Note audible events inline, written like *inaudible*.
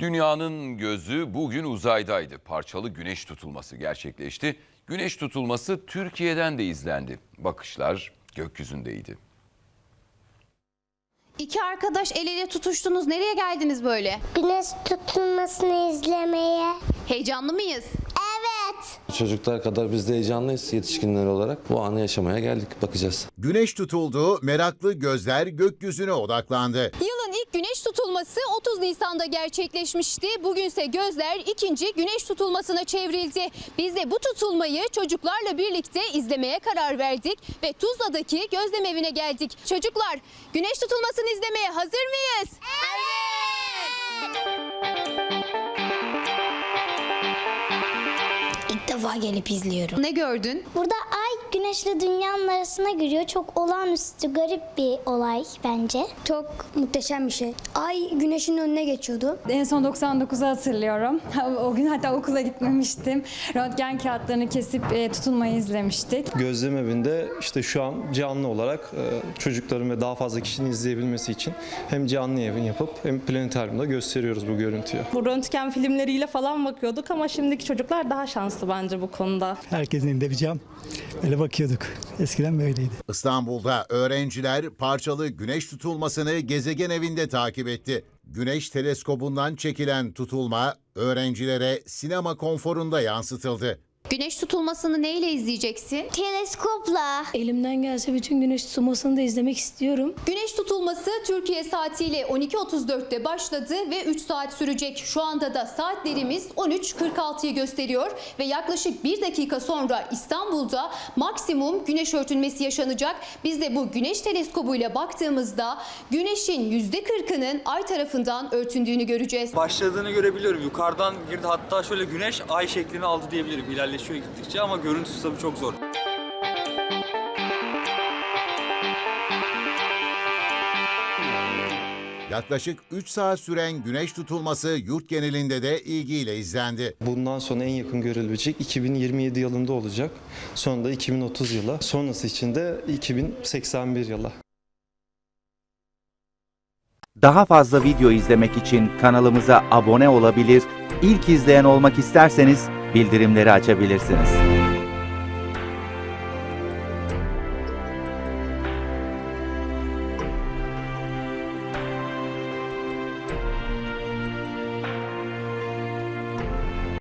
Dünyanın gözü bugün uzaydaydı. Parçalı güneş tutulması gerçekleşti. Güneş tutulması Türkiye'den de izlendi. Bakışlar gökyüzündeydi. İki arkadaş el ele tutuştunuz. Nereye geldiniz böyle? Güneş tutulmasını izlemeye. Heyecanlı mıyız? Evet. Çocuklar kadar biz de heyecanlıyız yetişkinler olarak. Bu anı yaşamaya geldik bakacağız. Güneş tutuldu, meraklı gözler gökyüzüne odaklandı. Tutulması 30 Nisan'da gerçekleşmişti. Bugünse gözler ikinci güneş tutulmasına çevrildi. Biz de bu tutulmayı çocuklarla birlikte izlemeye karar verdik ve Tuzla'daki gözlem evine geldik. Çocuklar güneş tutulmasını izlemeye hazır mıyız? İlk defa gelip izliyorum. Ne gördün? Burada güneşle dünyanın arasına giriyor. Çok olağanüstü garip bir olay bence. Çok muhteşem bir şey. Ay güneşin önüne geçiyordu. En son 99'u hatırlıyorum. *laughs* O gün hatta okula gitmemiştim. Röntgen kağıtlarını kesip e, tutulmayı izlemiştik. Gözlem evinde işte şu an canlı olarak e, çocukların ve daha fazla kişinin izleyebilmesi için hem canlı yayın yapıp hem planetaryumda gösteriyoruz bu görüntüyü. Bu röntgen filmleriyle falan bakıyorduk ama şimdiki çocuklar daha şanslı bence bu konuda. Herkesin elinde bir cam. Öyle bakıyorduk. Eskiden böyleydi. İstanbul'da öğrenciler parçalı güneş tutulmasını gezegen evinde takip etti. Güneş teleskobundan çekilen tutulma öğrencilere sinema konforunda yansıtıldı. Güneş tutulmasını neyle izleyeceksin? Teleskopla. Elimden gelse bütün güneş tutulmasını da izlemek istiyorum. Güneş tutulması Türkiye saatiyle 12.34'te başladı ve 3 saat sürecek. Şu anda da saatlerimiz 13.46'yı gösteriyor ve yaklaşık 1 dakika sonra İstanbul'da maksimum güneş örtülmesi yaşanacak. Biz de bu güneş teleskobuyla baktığımızda güneşin %40'ının ay tarafından örtündüğünü göreceğiz. başladığını görebiliyorum. Yukarıdan girdi hatta şöyle güneş ay şeklini aldı diyebilirim ilerleşiyor gittikçe ama görüntüsü tabii çok zor. Yaklaşık 3 saat süren güneş tutulması yurt genelinde de ilgiyle izlendi. Bundan sonra en yakın görülebilecek 2027 yılında olacak. Sonra da 2030 yıla. Sonrası için de 2081 yıla. Daha fazla video izlemek için kanalımıza abone olabilir, ilk izleyen olmak isterseniz bildirimleri açabilirsiniz.